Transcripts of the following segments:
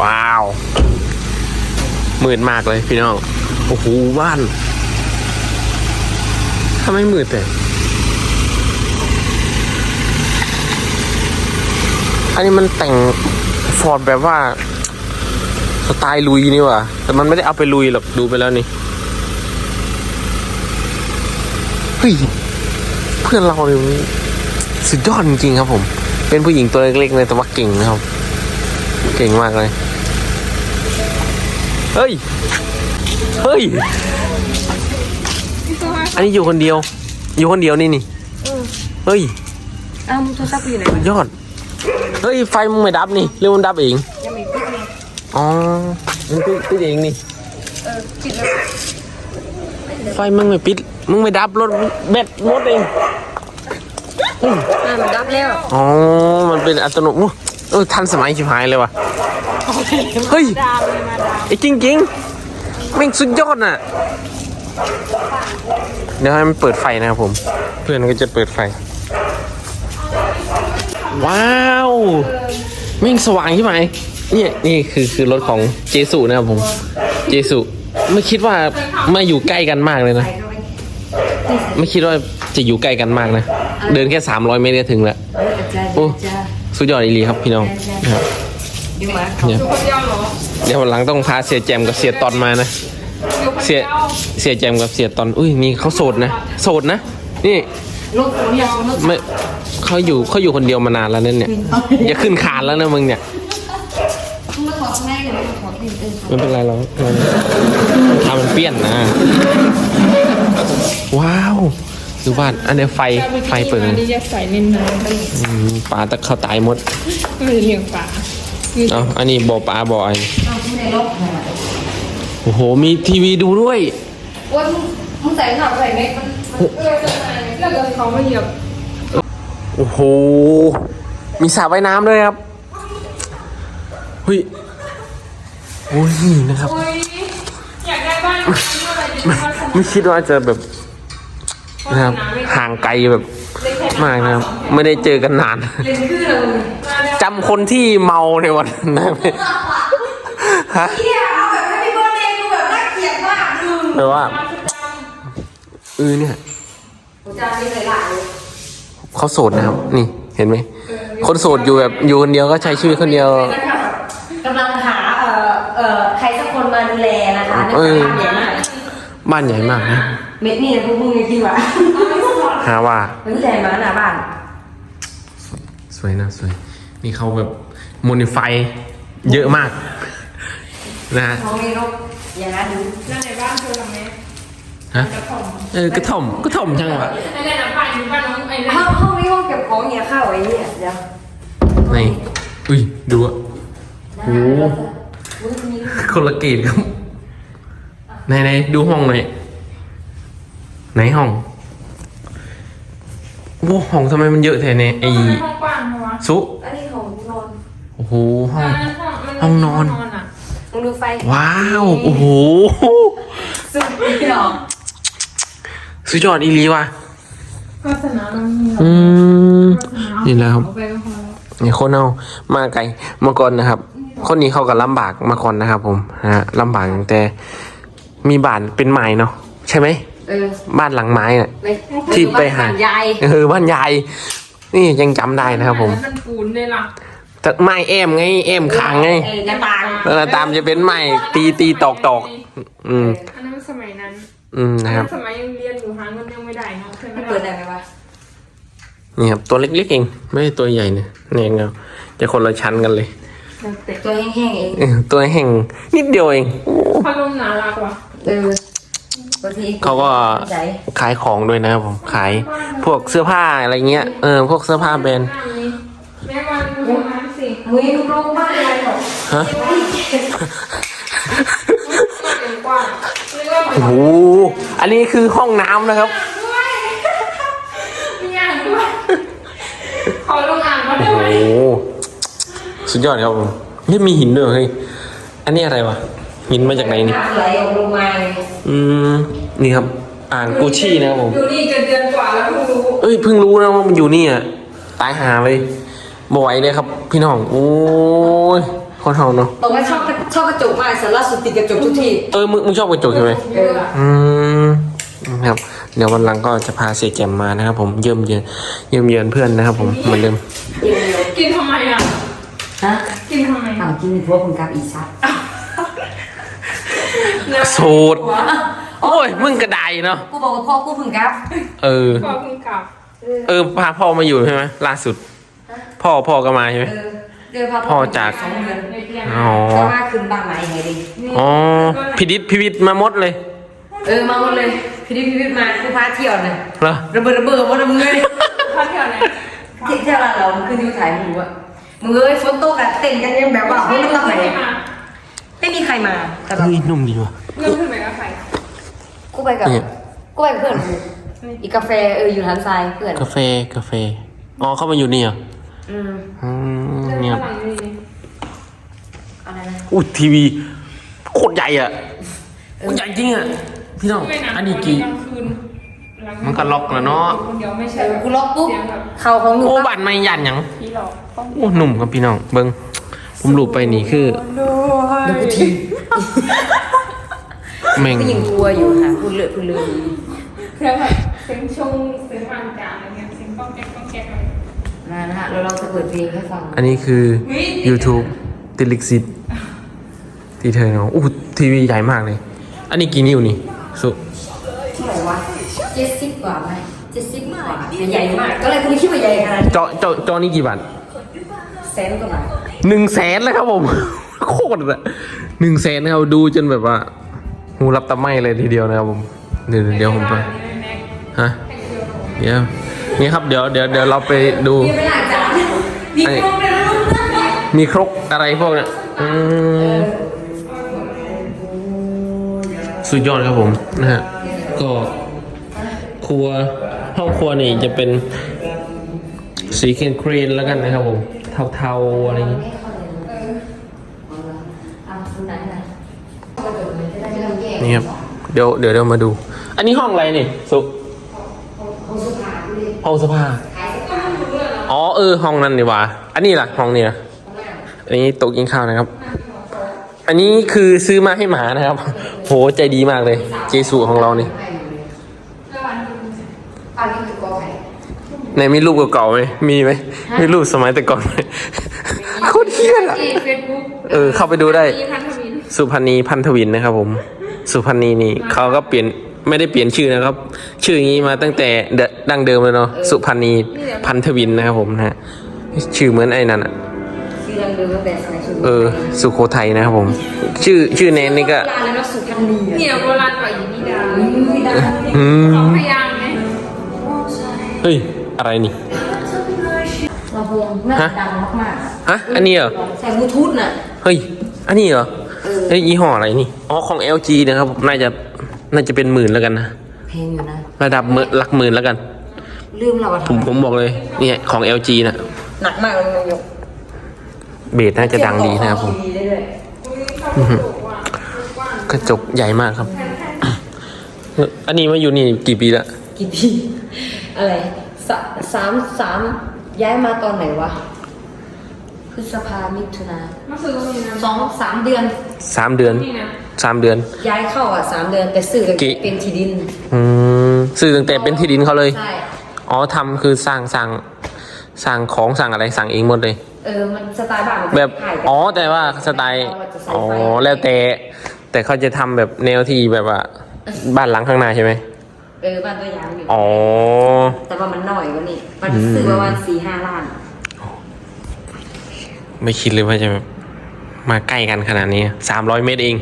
ว้าวมืดมากเลยพี่น้อง โอ้โหบ้านทำไมมืดแต่อันนี้มันแต่งฟอร์ดแบบว่า สไตล์ลุยนี่ว่ะแต่มันไม่ได้เอาไปลุยหรอกดูไปแล้วนี่เฮ้ยเพื่อนเราเนี่ยสุดยอดจริงครับผม เป็นผู้หญิงตัวเล็กๆเลยแต่ว่าเก่งนะครับ เก่งมากเลย เฮ้ย เฮ้ย อันนี้อยู่คนเดียว อยู่คนเดียวนี่นี่เฮ้ยอ้าวมึงโทรศัพท์อยู่ไหนสุดยอด เฮ้ย ไฟมึงไม่ดับนี่หรือมันดับเองยังมีปิ๊กเนี่ยอ๋อมันปิดปิดเองนี่ เออปิดแล้วไฟมึงไม่ปิด มึงไม่ดับรถแบตรถเองอ่ามันดับแล้ว อ๋อ มันเป็นอัตโนมัติ เออทันสมัยชิบหายเลยว่ะ เฮ้ยดาวเลยมาดาวไอ้จริงจริงๆแม่งสุดยอดน่ะ เดี๋ยวให้มันเปิดไฟนะครับผม เพื่อนก็จะเปิดไฟ ว้าวแม่งสว่างใช่ไหมเนี่ยนี่คือคือรถของเจสุนะครับผม เจสุไม่คิดว่ามาอยู่ใกล้กันมากเลยนะ ไม่คิดว่าจะอยู่ใกล้กันมากนะ เดินแค่สามร้อยเมตรก็ถึงแล้วโอ้ สุดยอดอีหลีครับพี่น้องนะครับดีมาเนี่ยเดี๋ยววันหลังต้องพาเสียแจมกับเสียตอนมานะ เสียเสียแจมกับเสียตอน อุ้ยนี่เขาโสดนะโสดนะ นี่ลูกคนเดียวลูกไม่เขาอยู่เขาอยู่คนเดียวมานานแล้วนั่นเนี่ยอย่าขึ้นคานแล้วนะมึงเนี่ยมึงมาขอแม่เลยมึงขอพี่เออไม่เป็นไรหรอกทำมันเปี้ยนนะ ว้าว ดูบ้าน อันนี้ไฟ ไฟเปิดอันนี้จะใส่เน้นน้ำอืมปลาตะเขาตายหมดไม่เลี้ยงปลาเอ้าอันนี้บ่อปลาบ่อไอเอาที่ในรถน่ะโอ้โห มีทีวีดูด้วยโอ้ยมึงมึงใส่หนักใส่เม็ดมันมันเออจะมาแล้วก็เขาไม่เหยียบ โอ้โห มีสระว่ายน้ำด้วยครับเฮ้ยโอ้ยนะครับอุ้ยอยากได้บ้านเมื่อไหร่จะไม่มาสไม่คิดว่าจะแบบ นะครับ ห่างไกลแบบมากนะครับ ไม่ได้เจอกันนานเล่นคือเลยจำคนที่เมาในวันนั้นได้ไหมฮะเฮียเอาแบบไม่มีเบอร์เดย์กูแบบน่าเกลียดมากคือแปลว่าเออเนี่ยกูจะมีหลายๆเลยเขาโสดนะครับ นี่เห็นไหมคนโสดอยู่แบบอยู่คนเดียวก็ใช้ชีวิตคนเดียวกำลังหาเอ่อเอ่อใครสักคนมาดูแลนะคะในเออสถานเดียวมากบ้านใหญ่มากนะ เม็ดนี่นะพวกมึงจริงๆวะหาว่ามันแจมาหน้าบ้าน สวยนะสวย นี่เขาแบบโมนิฟายเยอะมาก นะฮะท้องนี่นกอย่างนั้นดูนั่นในบ้านเธอทำไมฮะกระถมเออกระถ่อมกระถ่อมจังหวะไอ้เนี่ยนะบ้านอยู่บ้านน้องไอ้เนี่ยห้องห้องนี้ห้องเก็บของเนี่ยเข้าไอ้เนี่ยเดี๋ยวในอุ้ยดูอะโอ้มึงมีคนละเกตครับไหนไหนดูห้องหน่อย ไหนห้องโอ้ห้องทำไมมันเยอะแท้เนี่ยไอห้องกว้างเหรอวะซุอันนี้ของนอนโอ้โหห้อง ห้องมันห้องนอนอะมึงดูไฟว้าว โอ้โห สุดที่หรอสุดยอดอีหลีว่ะวาสนาเรามีอืม นี่แหละครับ เอาไปก็พอแล้วนี่คนเอามาไกลมาก่อนนะครับ คนนี้เขาก็ลำบากมาก่อนนะครับ ผมนะฮะลำบากตั้งแต่มีบ้านเป็นไม้เนาะใช่ไหม เออบ้านหลังไม้น่ะ ในที่ไปหา บ้นยายเออบ้านยายนี่ยังจำได้นะครับผมมันปูนเลยล่ะแต่ไม้แอมไงแอมคางไงเออหน้าต่างแล้วตามจะเป็นไม้ตีตีตอกตอกอืมอันนั้นมันสมัยนั้นอืมอันนะครับนั้นสมัยยังเรียนอยู่หาเงินยังไม่ได้เนาะใช่ไหมมันเปิดได้ไหมวะนี่ครับตัวเล็กๆเอง ไม่ใช่ตัวใหญ่เนี่ยเนี่ยเงาจะคนละชั้นกันเลยตัวแห้งๆเองเออตัวแห่งนิดเดียวเอง พัดลมหนารักว่ะเออตัวที่ เขาก็ใจขายของด้วยนะครับผมขายพวกเสื้อผ้าอะไรเงี้ยเออพวกเสื้อผ้าแบรนด์แม่มาดูน้ำสิมึงลูกลงบ้านอะไรหรอฮะก็เป็นกว้างเรียกว่าเหมือนโอ้โหอันนี้คือห้องน้ำนะครับด้วยมีอ่างด้วยขอลงอ่างมาโอ้ด้วโหยสุดยอดครับผมนี่มีหินด้วยเหรอเฮ้ยอันนี้อะไรวะ หินมาจากไหนนี่น้ำไหลออกลงมาเลยอืม นี่ครับ อ่างกูชี่นะครับผม อยู่นี่จะเดือนกว่าแล้วเพิ่งรู้เอ้ยเพิ่งรู้นะว่ามันอยู่นี่อะ ตายหาเลยบ่ไหวเลยครับ พี่น้อง โอ้ยคนเฮาเนาะ บอกว่าชอบชอบกระจกมากสาระสุดติดกระจกทุกทีเออมึงมึงชอบกระจกใช่ไหม เอออืมนะครับ เดี๋ยววันหลังก็จะพาเสียแจมมานะครับผมเยี่ยมเยือนเยี่ยมเยือนเพื่อนนะครับผมเหมือนเดิมกินทำไมอะ ฮะกินทำไม อ้าวกินพวกคุณกับอีซัด สูตร โอ้ย มึงกระไดเนาะ กูบอกว่าพ่อกูเพึ่งกับ เออ ขอบคุณกลับเออ พาพ่อมาอยู่ใช่ไหมล่าสุด พ่อพ่อก็มาใช่ไหม เออเดี๋ยวพาพ่อจาก สองเดือนในเตียงอ๋อก็มาคืนบ้านใหม่ไงดิอ๋อพิดิษพิวิทมาหมดเลยเออมาหมดเลยพี่ดิพี่ดิมากูพาเที่ยวน่ะเหรอ ระเบิดระเบิดหมดเลยมึงเลยพาเที่ยวไหนที่เที่ยวร้านเรามึงขึ้นยูถ่ายหมูอะมึงเอ้ยฝนตกอะเต้นกันยังแบบว่าไม่ต้องไหนไม่มา ไม่มีใครมาแต่แบบเฮ้ยนุ่มดีว่ะ เรื่องขึ้นไปกับใครกูไปกับเนี่ย กูไปกับเพื่อนกูอีกกาแฟเอออยู่ทันทรายเพื่อนกาแฟกาแฟอ๋อเข้ามาอยู่นี่เหรออืมอืมเรื่องเนี่ยฝรั่งนี่อะไรนะ อุ้ยทีวีโคตรใหญ่อะโคตรใหญ่จริงอะ พี่น้องไม่นะอันนี้กี่กลางคืนหลังมันก็ล็อกแล้วเนาะคนเดียวไม่เอใช่อกูล็อกปุ๊บเสียงแบบเข่าของหนูโอ้ปั๊บบัตรไม่ยันหยังผีหลอกต้องโอ้หนุ่มครับพี่น้องเบิ้ง ผมหลูบไปนี่คือเดี๋ยวกูทีแม่งผู้หญิงกลัวอยู่ค่ะพูดเลยพูดเลยเสียงแบบเสียงชงเสียงวางจานอะไรเงี้ยเสียงก้องแก๊กก้องแก๊กอะไรมานะฮะแล้วเราจะเปิดเพลงให้ฟังอันนี้คือ YouTube ติลิกซิตที่เธอเนาะอู้ทีวีใหญ่มากเลย อันนี้กี่นิ้วนี่สุเท่าไหร่วะเจ็ดสิบกว่าไหมเจ็ดสิบกว่าแต่ใหญ่มาก ก็เลยกูไม่คิดว่าใหญ่ขนาดนี้จอจอจอนี้กี่บาทแสนกว่าบาท หนึ่งแสนเลยครับผม โคตรอะหนึ่งแสนนะครับดูจนแบบว่าหูรับตะไมเลยทีเดียวนะครับผมเดี๋ยวเดี๋ยวผมไปฮะเดี๋ยวนี่ครับเดี๋ยวเดี๋ยวเดี๋ยวเราไปดูมีเวลาจานมีโครงเป็นรูปนั่นแหละมีครกอะไรพวกเนี้ยอืมสุดยอดครับผมนะฮะก็ครัวห้องครัวนี่จะเป็นสีเคนครีนแล้วกันนะครับผม เทาๆอะไรอย่างงี้เอาคุณไหนนะนี่ครับเดี๋ยวเดี๋ยวเรามาดู อันนี้ห้องอะไรนี่สุห้องสภาอ๋อเออห้องนั้นนี่ว่า อันนี้ล่ะห้องนี้ล่ะอันนี้โต๊ะกินข้าวนะครับ อันนี้คือซื้อมาให้หมานะครับ โหใจดีมากเลย เจสูของเรานี่นี้คือกอไผ่ ในมีรูปเก่าๆไหมมีไหมมีรูปสมัยแต่ก่อนไหมโคตรเฮี้ยอะที่เฟซบุ๊กเออ เข้าไปดูได้มีพันธมิตรสุพันนีพันธวินนะครับผม สุพันนีนี่เขาก็เปลี่ยนไม่ได้เปลี่ยนชื่อนะครับ ชื่ออย่างนี้มาตั้งแต่เดดั้งเดิมเลยเนาะสุพันนีพันธวินนะครับผมนะฮะชื่อเหมือนไอ้นั่นอะชื่อดังเดิมตั้งแต่สมัยชุมเออ สุโขทัยนะครับผม ชื่อชื่อเนนนี่ก็ลานแล้วสุพรรณีอะเนี่ยโบราณกว่าอีนี่ดาอุ้ยดังอืมสองพยางค์ไหมเฮ้ย อะไรนี่ ลำโพงน่าจะดังมากฮะ อันนี้เหรอ ๆใส่บลูทูธน่ะ เฮ้ย อันนี้เหรอเออเฮ้ยยี่ห้ออะไรนี่ อ๋อ ของ LG นะครับผมน่าจะ น่าจะเป็นหมื่นแล้วกันนะ เพลงอยู่นะ ระดับหมื่นหลักหมื่นแล้วกัน ลืมเราอะผมผมบอกเลย เนี่ย ของ LG นะ หนักมากเลยนายกเบสน่าจะดังดีนะครับผมทีวีได้ด้วยกระจกใหญ่มากครับ อันนี้มาอยู่นี่กี่ปีละกี่ปี อะไร สะสามสามย้ายมาตอนไหนวะพฤษภามิถุนามาซื้อตรงนี้นะสองสามเดือน สามเดือนนี่นะสามเดือน ย้ายเข้าอะสามเดือนแต่ซื้อกันกี่ เป็นที่ดินอืมซื้อตั้งแต่เป็นที่ดินเขาเลย ใช่อ๋อทำคือสร้างสร้างสร้างของสั่งอะไรสั่งเองหมดเลย เออมันสไตล์บ้านมันแบบคล้ายๆกันอ๋อ แต่ว่าสไตล์ เราจะใส่อ๋อไฟแล้วแต่ แต่เขาจะทำแบบแนวที่แบบว่า บ้านหลังข้างหน้าใช่ไหม เออบ้านตัวอย่างอยู่ อ๋อ แต่ว่ามันหน่อยกว่านี่มันซื้อประมาณสี่ห้าล้าน ไม่คิดเลยว่าจะแบบมาใกล้กันขนาดนี้สามร้อยเมตรเอง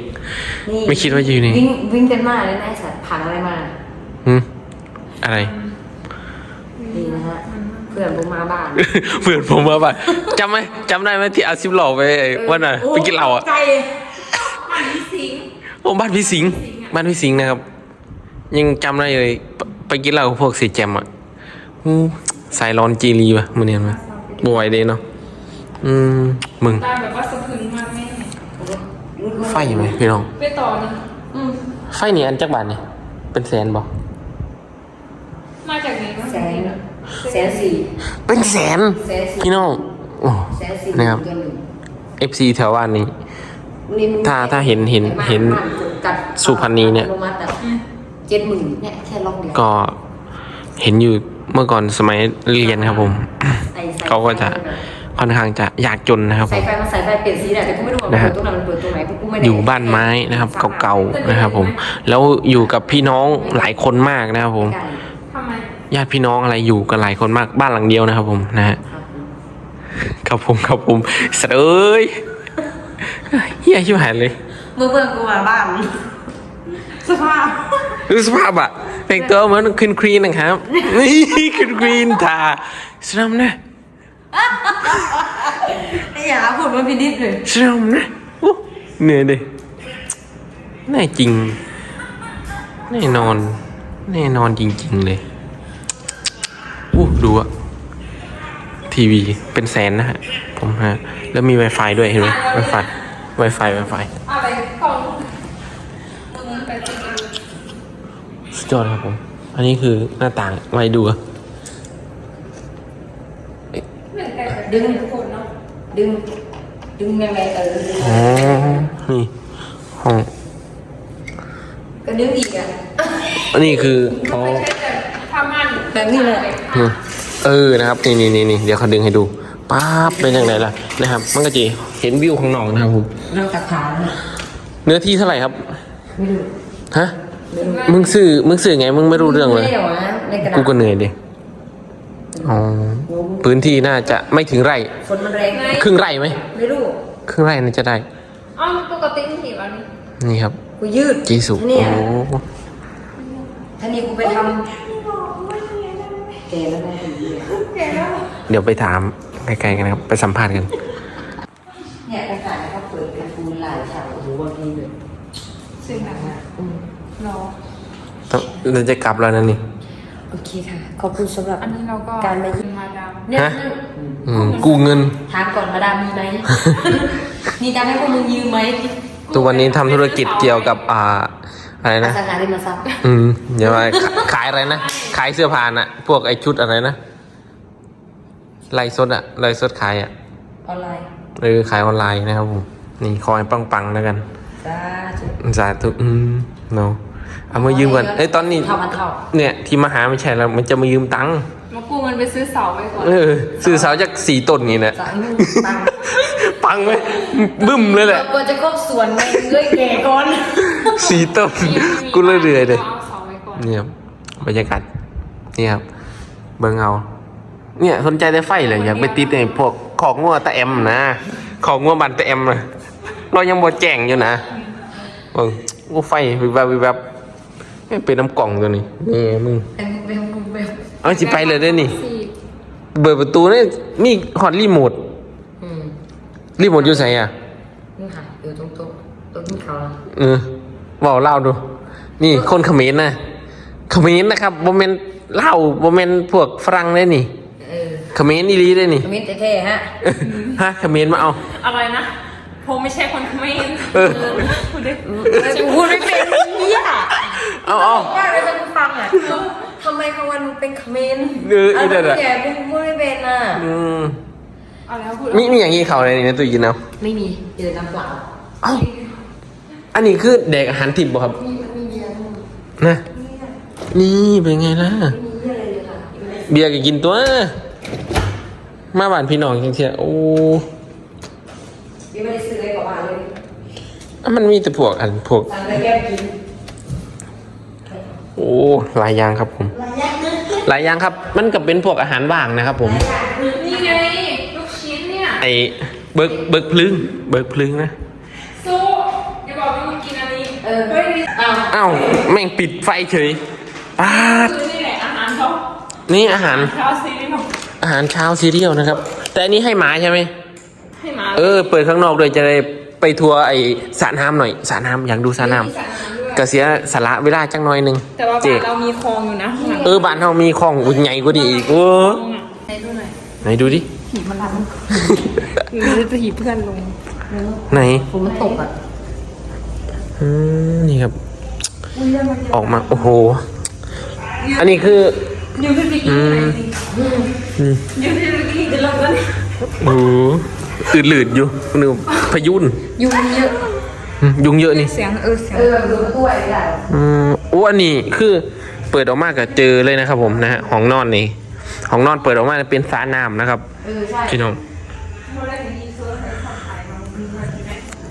นี่ไม่คิดว่าจะอยู่นี่วิ่งวิ่งกันมากเลยนะไอ้สัตว์ผ่านอะไรมาหืมอะไร นี่นะฮะ เพื่อนผมมาบ้าน เพื่อนผมมาป่ะจำไหมจำได้ไหมที่เอาซิปหลอกไปไอ้วันน่ะไปกินเหล้าอะ ไกลอันนี้สิงโอ้บ้านพี่สิงห์บ้านพี่สิงห์นะครับ ยังจำได้เลย ไปไปกินเหล้ากับพวกเสียแจมอะอู้สายร้อนจีรีป่ะมือเนียนป่ะบวยเลยเนาะอืมมึงตาแบบว่าสะพรึงมากแม่ไฟไหมพี่น้องไปต่อนี่อืมไฟนี่อันจักบาทเนี่ยเป็นแสนบ่มาจากไหนวะแสนแสนสี่เป็นแสนแสนสี่พี่น้องโอ้แสนสี่นะครับเดือนหนึ่ง FC แถวบ้านนี้นี่มึงถ้าถ้าเห็นเห็นเห็นกัดสุพรรณีเนี่ยอนุมัติอะ เจ็ดหมื่นเนี่ยแค่ล็อกเดียวก็เห็นอยู่เมื่อก่อนสมัยเรียนครับผม ใส่ใส่เขาก็จะ ค่อนข้างจะยากจนนะครับผใส่ม ไฟมาใส่ไฟเปลี่ยนสีเนี่ยแต่กูไม่รู้ว่านะฮะเปิดตรงไหนมันเปิดตรงไหนกูไม่ได้อยู่บ้านไม้นะครับ เก่าๆนะครับ ผม แล้วอยู่กับพี่น้องหลายคนมากนะครับผมไก่ทำไมญาติพี่น้องอะไรอยู่กันหลายคนมากบ้านหลังเดียวนะครับ ผมนะฮะครับผมครับผมครับผมสะเอ้ยเฮียชิบหายเลย เมื่อเพื่อนกูมาบ้าน สภาพดูสภาพอะแต่งตัวเหมือนคืนครีนนะครับ นี่คืนครีนทาสนามนะไอ้หยาพูดมันพินิดเลยสนามนะโอ้เหนื่อยเลยแน่จริง แน่นอน แน่นอนจริง ๆ เลยอู้ดูอะทีวีเป็นแสนนะฮะ ผมฮะ แล้วมี Wi-Fi ด้วยเห็นไหม Wi-Fi Wi-Fi Wi-Fi อะไรกล่องมึงไปกิน สุด ยอดครับผม อันนี้คือหน้าต่างไว้ดูอะเหมือนกันดึงทุกคนเนาะดึง ดึงยังไงเออดึงอ๋อนี่ห้องก็ดึงอีกอะอันนี้คืออ๋อไม่ใช่แต่ผ้าม่านแบบนี้เลยอืมเออนะครับนี่นี่นี่นี่เดี๋ยวเขาดึงให้ดูป๊าบเป็นยังไงล่ะนะครับ มันก็จะเห็นวิวข้างนอกนะครับผมเราตักขาเนี่ยเนื้อที่เท่าไหร่ครับไม่รู้ฮะ มึงสื่อมึงสื่อไง มึงไม่รู้เรื่องเลย ไม่ได้หรอนะในกระดาษกูก็เหนื่อยดิ อ๋อ พื้นที่น่าจะไม่ถึงไร่ ฝนมันแรงครึ่งไร่ไหม ไม่รู้ครึ่งไร่น่าจะได้อ้าวปกติมันหีบอันนี้นี่ครับ กูยืดจีสุเนี่โอ้ยท่านี้กูไปทำแกแล้วนะเดี๋ยวไปถามไกลๆกันนะครับ ไปสัมภาษณ์กัน เนี่ยกระดาษเขาเปิดเป็นฟูลหลายฉากโอ้โหบางทีเลยสิ่งนั้นอะรอ ต้องเราจะกลับแล้วนะนี่ โอเคค่ะ ขอบคุณสำหรับ อันนี้เราก็การมาเป็เยี่ยนมมาดามเนี่ยฮะ อืมกู้เงิน ถามก่อนมาดามมีไหม มีตังค์ให้พวกมึงยืมไหมทุกวันนี้ทำธุรกิจเกี่ยวกับอ่าอะไรอนะ สังหาริมทรัพย์อืมอย่ามาขายอะไรนะ ขายเสื้อผ้าน่ะ พวกไอชุดอะไรนะไลฟ์สดอะไลฟ์สดขายอะออนไลน์เออขายออนไลน์นะครับผม นี่คอยปังๆแล้วกันจ้าจุสาธุอืมเนาะ เอามายืมกันเอ้ยตอนนี้ เท่ามันเท่าเนี่ยที่มาหาไม่ใช่แล้วมันจะมายืมตังค์มากู้เงินไปซื้อเสาไว้ก่อนเออซื้อเสาจากสี่ต้นนี่นะสายมึงตังค์ปังไหมบึ้มเลยแหละกว่าจะครบส่วนไงเอ้ยแก่ก่อนสี่ต้นกูเลยเรื่อยเลยเอาเสาไว้ก่อนเนี่ยครับบรรยากาศนี่ครับเบิ่งเอาเนี่ยสนใจได้ไฟเลยอยากไปติดในพวกของงัวตะแอมนะของงัวบันตะแอมนะเรายังบ่แจ้งอยู่นะเบิ่งกูไฟวิบวับวิบวับไม่ เป็นน้ำกล่องตัวนี้นี่มึงเบลเบลเบลเอาสิไปเลยได้อนี่สี่เปิดประตูนี่มีฮอตรีโมทอืมรีโมทอยู่ไสอะนี่ค่ะอยู่ตรงโต๊ะโต๊ะกินข้าวนะเออบอกเล่าดู นี่คนเขมรนะเขมรนะครับโมเมนเล่าโมเมนพวกฝรั่งเลยนี่เออเขมรนี่ลีเลยนี่คอมเมนต์เท่ๆฮะฮะเขมรมาเอาอะไรนะผมไม่ใช่คนเขมรเออพูดดิกูพูดไม่เป็นเหี้ย เอาเอาว่าเลยจะฟังอะทำไมเขาวันมึงเป็นคอมเมนต์เอออีเด็ดอะแกกูพูดไม่เป็นอะ อืมเอาแล้วพูดมีมีอย่างนี้เขาเลยในตู้เยินเอาไม่มีเจอน้ำเปล่าเอ้าอันนี้คือเด็กอาหารทิพย์บ่ครับนะนี่เป็นไงล่ะเบียร์ก็กินตัว มาบ้านพี่น้องจริงๆโอ้ยังไม่ได้ซื้อเลยกว่าบ้านเลยอะมันมีแต่พวกอันพวก สั่งเลยแก้วกิน โอ้หลายอย่างครับผม หลายอย่างครับ มันก็เป็นพวกอาหารว่างนะครับ ผมนี่ไงลูกชิ้นเนี่ยไอเบิกเบิกพลึงเบิกพลึงนะสู้อย่าบอกว่ามึงกินอันนี้เออเฮ้ยนี่อ้าวอ้าวแม่งปิดไฟเฉยปาดคือนี่แหละอาหารเขานี่อาหารเช้าซีรีส์บอกอาหารเช้าซีเรียลนะครับ แต่อันนี้ให้หมาใช่ไหมให้หมาเออ เปิดข้างนอกด้วยจะได้ไปทัวร์ไอสระน้ำหน่อยสระน้ำอยากดูสระน้มีสระน้ำด้วยำ ก็เสียสาระเวลาจังหน่อยหนึงแต่ว่าเจบ้านเรามีคลองอยู่นะข้างหลังเออบ้านเรามีของอุ่นใหญ่กว่านี้อีกเออคลองอะไหนดูหน่อยไหนดูดิหีบมันรันหรือจะหีบเพื่อนลง ไหนฝนมันตกอะอืมนี่ครับ ออกมาโอ้โห อันนี้คือยูขึ้นไปกินไหนสิอืมยูขึ้นไปกินจะลงแล้วเนี่ยโอ้โหอืดหลืดอยู่นึกว่าพายุนยุงเยอะ อืมยุงเยอะนี่ เสียงเออเสียงเออดูตู้ไอ้ได้อืมโอ้อันนี้คือเปิดออกมาก็เจอเลยนะครับ ผมนะฮะห้องนอนนี่ห้องนอนเปิดออกมาเป็นสระน้ำนะครับเออใช่พี่น้อง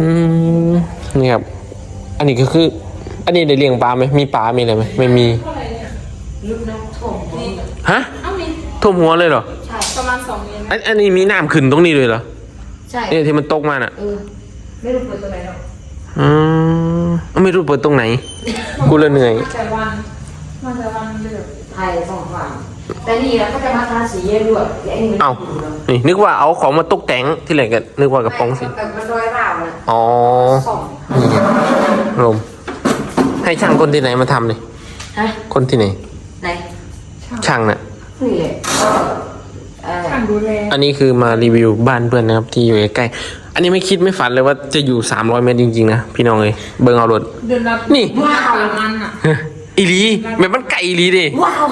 อืมนี่ครับ อันนี้ก็คือ อันนี้ได้เลี้ยงปลาไหมมีปลามีอะไรไหมไม่มีลูกน้องถ่วงหัวฮะเอ้ามีท่วมหัวเลยเหรอใช่ประมาณสองเมตรอันอันนี้มีน้ำขึ้นตรงนี้เลยเหรอใช่เนี่ยที่มันตกมาน่ะ เออไม่รู้เปิดตัวไหนหรอก อืมไม่รู้เปิดตรงไหน กูเลยเหนื่อย แต่วันมันจะวันเดือดไทยสองฝั่งแต่นี่แล้วก็จะมาทาสีเย็นด้วยไอ้นี่มันเอ้านี่นึกว่าเอาของมาตกแต่งที่ไหนกันนึกว่ากระป๋องสิแบบมันร้อยราวนะอ๋อ สองนี่ไงลม ให้ช่างคนที่ไหนมาทำเลยฮะคนที่ไหน ไหนช่างน่ะ นี่แหละเออทางดูแลอันนี้คือมารีวิวบ้านเพื่อนนะครับ ที่อยู่ใกล้ๆอันนี้ไม่คิดไม่ฝันเลยว่าจะอยู่ 300 เมตรจริงๆนะพี่น้องเลยเบิ่งเอารถ เดือนละนี่ ว้าวประมาณอะอีหลีแบบมันไก่อีหลีดิว้าว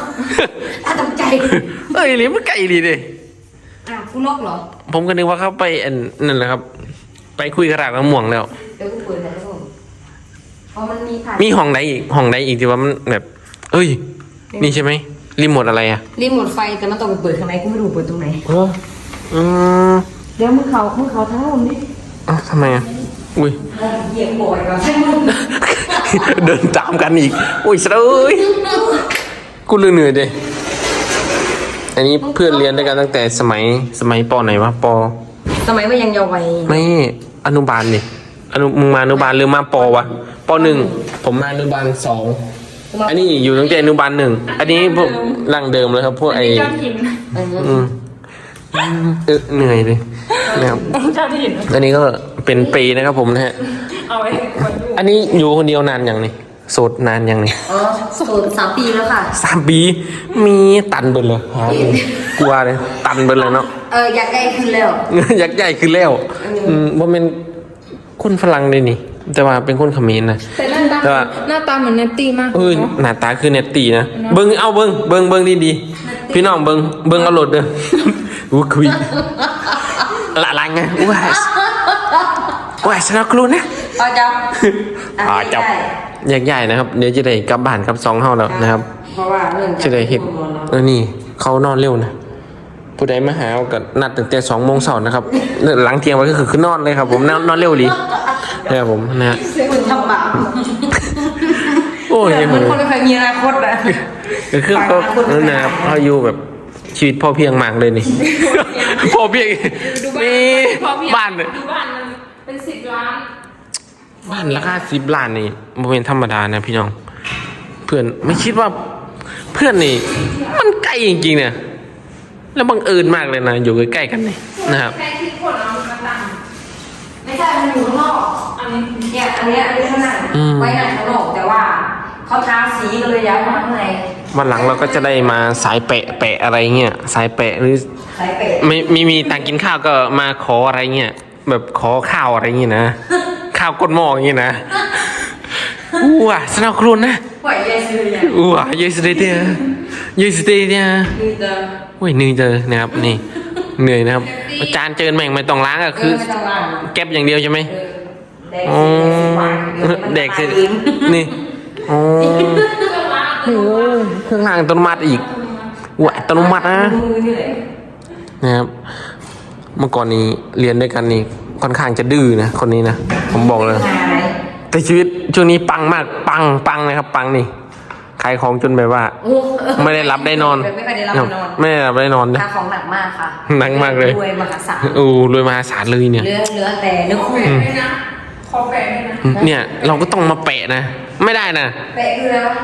ถ้าตกใจเอออีหลีมันไก่อีหลีดิอะคุณนกเหรอ ผมก็นึกว่าเขาไปอันนั่นแหละครับ ไปคุยกระดาษมะม่วงแล้วเดี๋ยวกูเปิดให้ดูเพราะมันมีผ่านมีห้องไหนอีกห้องไหนอีกที่ว่ามันแบบ เอ้ย นี่ใช่ไหม รีโมทอะไรอะรีโมทไฟแต่มันต้องไปเปิดข้างในกูไม่รู้เปิดตรงไหนเอออืมเดี๋ยวมึงเขามึงเขาทั้งหมดนี่อ้าวทำไมอะอุ้ยเหยียบบ่อยก่อนใช่มึงเดินตามกันอีก อุ้ยเสยกูเลยเหนื่อยดิอันนี้เพื่อนเรียนด้วยกันตั้งแต่สมัยสมัยปไหนวะปสมัยว่ายังเยาว์วัยไม่อนุบาลดิอนุมึงมาอนุบาลหรือมาปวะปหนึ่งผมมาอนุบาลสอง อันนี้อยู่ตั้งแต่อนุบาลหนึ่ง อันนี้พวกร่างเดิมเลยครับ พวกไอเจ้าถิ่นเอออืมเออเหนื่อยเลยนะครับเจ้าถิ่นอันนี้ก็เป็นปีนะครับผมนะฮะ เอาไว้คนดูอันนี้อยู่คนเดียวนานยังนี่โสดนานยังนี่อ๋อสูตรสามปีแล้วค่ะสามปี มีตันเบิดเลยหาดูกลัวเลยตันเบิดเลยเนาะ เอออยากได้ขึ้นแล้ว อยากใหญ่ขึ้นแล้ว อืมว่าเป็นคนฝรั่งเลยนี่ แต่ว่าเป็นคนเขมรนะ แต่หน้าตาแต่ว่า หน้าตาเหมือนเนตตี้มากเอ้ยเนาะ หน้าตาคือเนตตีนะเบิ้งเอาเบิ้งเบิ้งเบิ้งดีดีๆพี่น้องเบิ้งเบิ้งเอาโหลดเด้ออู้คุยละลังไงว้ายว้ายสนักครูนะ เอาจับอ่าจับแยกใหญ่นะครับ เดี๋ยวจะได้กลับบ้านกลับซองเฮาแล้วนะครับเพราะว่าเรื่องจะได้เห็นเออนี่เขานอนเร็วนะ ผู้ใดมาหาเอากับนัดตั้งแต่สองโมงเสาร์นะครับ หลังเที่ยงไปก็คือคือนอนเลยครับ ผมนอนนอนเร็วดีนะครับผมนะฮะคุณทำบาปโอ้ยเหมือนคนไม่เคยมีอนาคตนะก็คือก็นั่นนะครับเขาอยู่แบบชีวิตพ่อเพียงมากเลยนี่พ่อเพียงดูนี่พอเพียงบ้านเนี่ยดูบ้านมันเป็นสิบล้านบ้านราคาสิบล้านนี่โมเป็นธรรมดานะพี่น้อง เพื่อนไม่คิดว่าเพื่อนนี่ มันใกล้จริงๆเนี่ย แล้วบังเอิญมากเลยนะ อยู่ใกล้ๆกันนี่นะครับแค่ที่คนเอามาตั้งไม่ใช่มันอยู่ข้างนอกอันนี้เนี่ยอันเนี้ยอันนี้ข้างหน้าอืมไว้หน้าข้างนอกแต่ว่าเขาทาสีก็เลยย้ายมาข้างในวันหลังเราก็จะได้มาสายแปะแปะอะไรเงี้ยสายแปะหรือสายเป็ดไม่ไม่มีตังค์กินข้าวก็มาขออะไรเงี้ยแบบขอข้าวอะไรเงี้ยนะข้าวก้นหม้ออย่างเงี้ยนะอู้ว่ะสนาวครุนนะปล่อยยายซื้อเนี่ยอู้ว่ะเยสเดเตียเยสเดเตียคื อจะโอ้ยเหนื่อยเจอนะครับนี่เหนื่อยนะครับจานเจินแม่งไม่ต้องล้างอะเอคืออไม่ต้องล้างเก็บอย่างเดียวใช่ไหมเออแดกอ๋อสิเด็กสิสินี่อ๋อโอ้ยเครื่องล้างอัตโนมัติอีกว่ะอัตโนมัตินะ มือนี่แหละนะครับเมื่อก่อนนี้เรียนด้วยกันนี่ค่อนข้างจะดื้อนะคนนี้นะ ผมบอกเลย งานอะไรแต่ชีวิตช่วงนี้ปังมากปังปังนะครับ ปังนี่ขายของจนแบบว่า โอ้ไม่ได้รับได้นอน ไม่ได้รับได้นอนไม่ได้รับได้นอนนะ ค่าของหนักมากค่ะหนักมากเลย รวยมหาศาลโอ้รวยมหาศาลเลยเนี่ย เหลือเหลือแต่เนื้อคู่แปะด้วยนะขอแปะด้วยนะเนี่ยเราก็ต้องมาแปะนะ ไม่ได้นะแปะคืออะไรวะ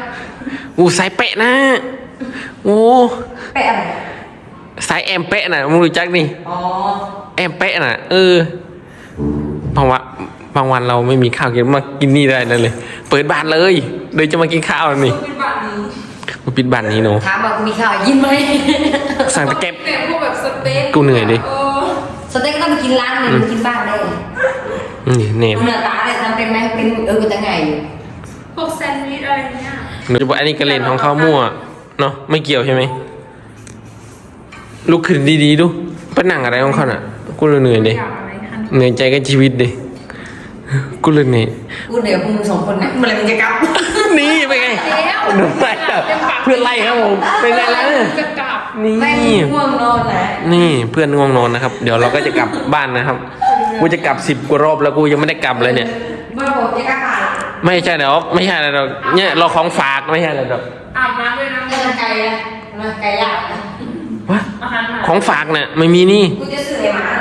อู้สายแปะนะ โอ้แปะอะไรสายแอมแปะนะมึงรู้จักนี่อ๋อแอมแปะน่ะเออบางวัน บางวันเราไม่มีข้าวกินมากินนี่ได้เลย เปิดบ้านเลยเดี๋ยวจะมากินข้าวนี่เป็นบ้านนี้มาปิดบ้านนี้หนูถามว่ามีข้าวยินไหมสั่งตะแกบแต่พวกแบบสเต็กกูเหนื่อยดิเออสเต็กก็ต้องไปกินร้านหนึ่งกินบ้านได้นี่เนมดูเนื้อตาเลยทำเป็นไหมเป็นเออแต่ไงอยู่พวกแซนด์วิชอะไรเงี้ยหนูจะบอกอันนี้กระเลนของข้าวมั่วเนาะไม่เกี่ยวใช่ไหมลุกขึ้นดีๆดูเป็นหนังอะไรของเขาน่ะกูเหนื่อยดิอยากอะไรเหนื่อยใจกับชีวิตดิ กูเลยนี่กูเดี๋ยวมึงสองคนนะเมื่อไหรมึงจะกลับนี่เป็นไงดูไปเพื่อนไล่ครับผมเป็นไงแล้วเนี่ยจะกลับนี่แม่งง่วงนอนนะนี่เพื่อนง่วงนอนนะครับ เดี๋ยวเราก็จะกลับบ้านนะครับ กูจะกลับสิบกว่ารอบแล้วกูยังไม่ได้กลับเลยเนี่ยมาบอกจะกลับบ้านไม่ใช่เดี๋ยวไม่ใช่อะไรหรอกเนี่ยเราของฝากไม่ใช่อะไรหรอกอาบน้ำด้วยนะเดินไกลนะมาไกลยากนะวะอาหารหมาของฝากเนี่ยไม่มีนี่กูจะซื้อให้หมาเหรอ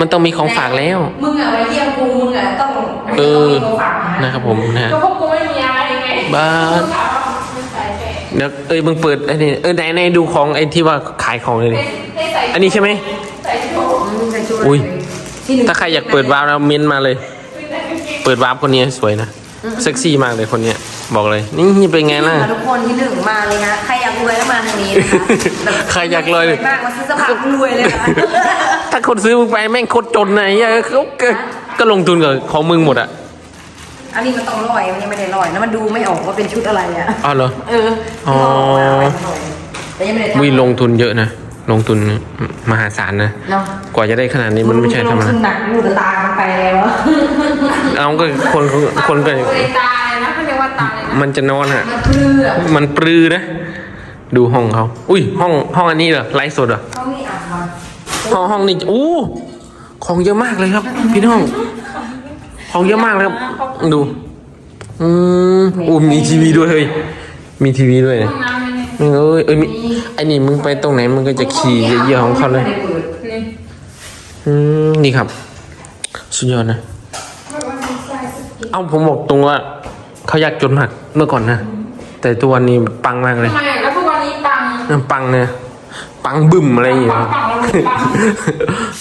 มันต้องมีของฝากแล้ว มึงอะมาเยี่ยมกูมึงอะต้องเออต้องมีของฝากมานะครับผมนะฮะก็พวกกูไม่มีอะไรไงบ้าต้องถามว่ามันใส่แปะเดี๋ยวเอ้ยมึงเปิดไอ้นี่เออไหนไหนดูของไอ้ที่ว่าขายของเลยดิให้ใส่อันนี้ใช่ไหมใส่โชว์มึงจะช่วยอุ้ยที่หนึ่งถ้าใครอยากเปิดวาร์ปแล้วเม้นต์มาเลย เปิดวาร์ปคนนี้สวยนะเซ็กซี่มากเลยคนเนี้ย บอกเลย นี่เป็นไงล่ะ ทุกคนที่หนึ่งมาเลยนะใครอยากรวยก็มาทางนี้นะคะแบบใครอยากรวยเลยมากมาซื้อสภาพรวยเลยนะถ้าคนซื้อมึงไปแม่งโคตรจนนะไอ้เหี้ยเขาก็ก็ลงทุนกับของมึงหมดอะอันนี้มันต้องลอยมันยังไม่ได้ลอยแล้วมันดูไม่ออกว่าเป็นชุดอะไรอะอ้าวเหรอ เอออ๋อแต่ยังไม่ได้ทำ วิลงทุนเยอะนะ ลงทุนมหาศาลนะ เนาะกว่าจะได้ขนาดนี้มันไม่ใช่ธรรมลงดาทุนหนักลูกตามันไปแล้วอะเอาก็คนคนก็เลยตายนะเขาเรียกว่าตายนะ มันจะนอนอะ มันเพื่อมันปรือนะ ดูห้องเขา อุ้ย ห้องห้องอันนี้เหรอไลฟ์สดเหรอเขามีอ่านมาห้องห้องนี้อู้ของเยอะมากเลยครับ พี่น้อง ของเยอะมากเลยครับ ดู อืมอู้มีทีวีด้วยเฮ้ย มีทีวีด้วยห้นะองน้ำเนี่ยมึงเอ้ยเอ้ยมีไอ้นี่มึงไปตรงไหนมึงก็จะขี่เยี่ยๆของเขาเลยไม่ได้ปิดนี่อืมนี่ครับ สุดยอดนะ เอ้าผมบอกตรงว่า เขาอยากจนมากเมื่อก่อนนะ แต่ตัววันนี้ปังมากเลยทำไมแล้วทุกวันนี้ปังปังเนี่ยปังบึ้มอะไรอย่างเงี้ยปังปังปัง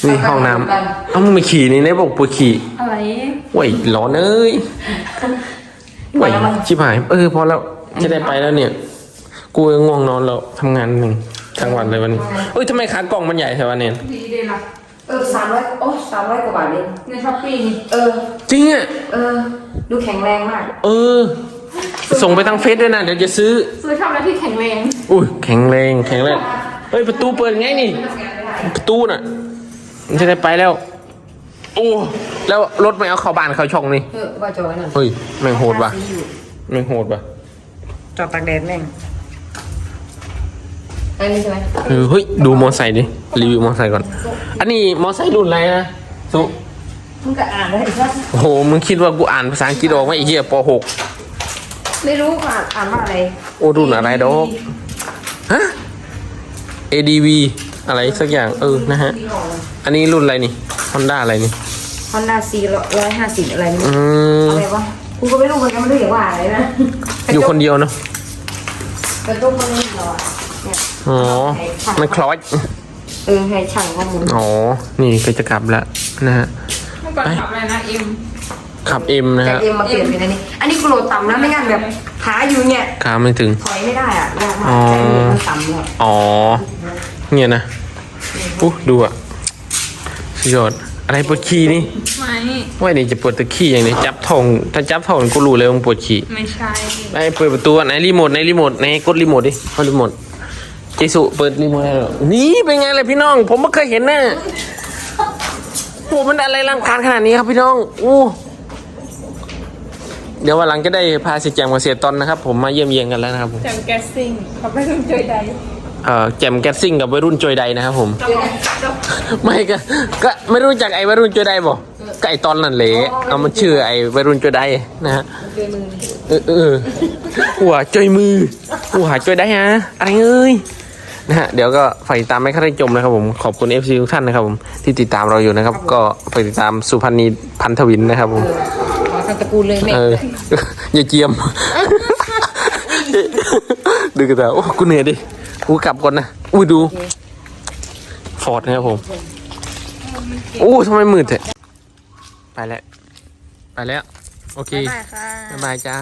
นี่ห้องน้ำเอ้ามึงไม่ขี่นี่ได้บอกปวดขี่อะไรเว้ยร้อนเอ้ยเว้ยชิบหาย เออพอแล้วจะได้ไปแล้วเนี่ย กูง่วงนอนแล้วทำงานหนึ่งทั้งวันเลยวันนี้เอ้ยทำไมขากล่องมันใหญ่แถวะเนี่ยดีเลยล่ะเออสามร้อยโอ้สามร้อยกว่าบาทเองในช้อปปี้นี่เออ จริงอะ เออ ดูแข็งแรงมาก เออ ส่งไปทางเฟซด้วยนะ เดี๋ยวจะซื้อ ซื้อชอบแล้วที่แข็งแรง อุ้ยแข็งแรงแข็งแรงเฮ้ยประตูเปิดไงนี่ ประตูน่ะ มันจะได้ไปแล้ว โอ้แล้วรถไม่เอาเข้าบ้านเข้าช่องนี่ เออว่าจอยน่ะเฮ้ยแม่งโหดว่ะทาสีอยู่แม่งโหดว่ะจอดตากแดดแม่ง อันนี้ใช่ไหมเออเฮ้ยดูมอไซค์ดิรีวิวมอไซค์ก่อน อันนี้มอไซค์รุ่นอะไรนะสุมึงก็อ่านได้ใช่โอ้โหมึงคิดว่ากูอ่านภาษาอังกฤษออกไหมไอ้เหี้ยป ไม่รู้อ่านอ่านว่าอะไร .6 โอ้รุ่นอะไรดอกฮะ ADV อะไรสักอย่างเออนะฮะ อันนี้รุ่นอะไรนี่ฮอนด้าอะไรนี่ ฮอนด้าซีร้อยห้าสิบอะไรไม่อืรู้มอะไรวะกูก็ไม่รู้เหมือนกันไม่รู้อย่างว่าอะไรนะอยู่คนเดียวเนาะกระจกมันไม่หรอ เนี่ยอ๋อ มันคลอสเออให้ช่างข้อมูลอ๋อ นี่ก็จะกลับแล้วนะฮะ เมื่อก่อนขับอะไรนะเอ็ม ขับเอ็มนะจากฮะเอ็มมาเปลี่ยนเป็นอันนี้ อันนี้กูโหลดต่ำนะไม่งั้นแบบหาอยู่เนี่ยขาไม่ถึง ถอยไม่ได้อะยากมากอ๋อใจมันต่ำเลยอ๋อ เนี่ยนะอู้ดูอะสุดยอด อะไรปวดขี้นี่ไม่ ว่านี่จะปวดตะขี้อย่างนี้จับท้องถ้าจับท้องกูรู้เลยว่ามึงปวดขี้ไม่ใช่ ไอ้เปิดประตูอะไหนรีโมทไหนรีโมทไหนกดรีโมทดิเอารีโมท เจสุเปิดรีโมทให้เรานี่เป็นไงเลยพี่น้อง ผมไม่เคยเห็นน่ะโอ้มันอะไรรังการขนาดนี้ครับพี่น้องอู้เดี๋ยววันหลังจะได้พาเสียแจมกับเสียตอนนะครับ ผมมาเยี่ยมเยียนกันแล้วนะครับผมแจมแก๊สซิ่งเขาไม่ต้องช่วยใดเอ่อแจมแกสซิ่งกับวัยรุ่นจอยใดนะครับผมเราบอกเราไม่ก็ก็ไม่รู้จักไอ้วัยรุ่นจอยใดบ่ก็ไอ้ตอนนั่นแหละเอามันชื่อไอ้วัยรุ่นจอยใดนะฮะเออเออหัวจอยมือหัวจอยใดฮะอะไรเอ้ย นะฮะเดี๋ยวก็ฝากติดตามไม่ค่อยได้จมนะครับผมขอบคุณ FC ทุกท่านนะครับผมที่ติดตามเราอยู่นะครับ ก็ฝากติดตามสุพันธ์นีพันธวินนะครับผมขอสังตระกูลเลยแม่เอออย่าเจียม ดูกันแต่โอ้กูเหนื่อยดิกูกลับก่อนนะอุ้ยดูฟอร์ดนะครับผมโอ้ทำไมมืดเถอะไปแล้ว ไปแล้ว โอเคได้ค่ะ บ๊ายบายจ้า